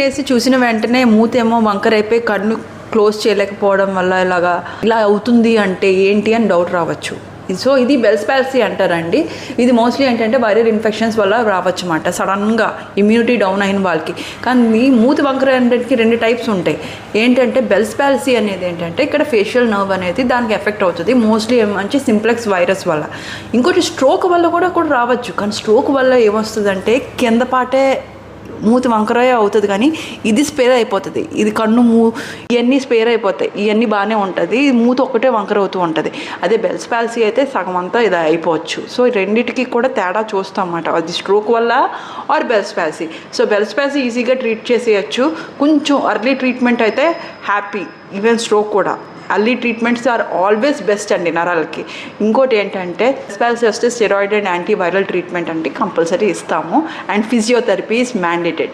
లేసి చూసిన వెంటనే మూతేమో వంకరైపోయి కన్ను క్లోజ్ చేయలేకపోవడం వల్ల ఇలాగా ఇలా అవుతుంది అంటే ఏంటి అని డౌట్ రావచ్చు. సో ఇది బెల్స్ పాలసీ అంటారండి. ఇది మోస్ట్లీ ఏంటంటే వైరల్ ఇన్ఫెక్షన్స్ వల్ల రావచ్చు అన్నమాట సడన్గా ఇమ్యూనిటీ డౌన్ అయిన వాళ్ళకి. కానీ మూతి వంకర అనేటికి రెండు టైప్స్ ఉంటాయి. ఏంటంటే బెల్స్ పాలసీ అనేది ఏంటంటే ఇక్కడ ఫేషియల్ నర్వ్ అనేది దానికి ఎఫెక్ట్ అవుతుంది. మోస్ట్లీ మంచి సింప్లెక్స్ వైరస్ వల్ల. ఇంకోటి స్ట్రోక్ వల్ల కూడా కూడా రావచ్చు. కానీ స్ట్రోక్ వల్ల ఏమొస్తుందంటే కింద పాటే మూతి వంకరే అవుతుంది కానీ ఇది స్పేర్ అయిపోతుంది. ఇది కన్ను మూ ఇవన్నీ స్పేర్ అయిపోతాయి. ఇవన్నీ బాగానే ఉంటుంది. ఈ మూతి ఒకటే వంకర అవుతూ ఉంటుంది. అదే బెల్స్ ప్యాల్సీ అయితే సగం అంతా ఇది అయిపోవచ్చు. సో రెండింటికి కూడా తేడా చూస్తాం అన్నమాట అది స్ట్రోక్ వల్ల or Bell's palsy so Bell's palsy ఈజీగా ట్రీట్ చేసేయచ్చు. కొంచెం అర్లీ ట్రీట్మెంట్ అయితే హ్యాపీ ఈవెన్ స్ట్రోక్ కూడా. Early treatments are always best అండి నరాలకి. ఇంకోటి ఏంటంటే స్పాల్స్ వస్తే స్టెరాయిడ్ అండ్ యాంటీవైరల్ ట్రీట్మెంట్ అంటే కంపల్సరీ ఇస్తాము. And physiotherapy is mandated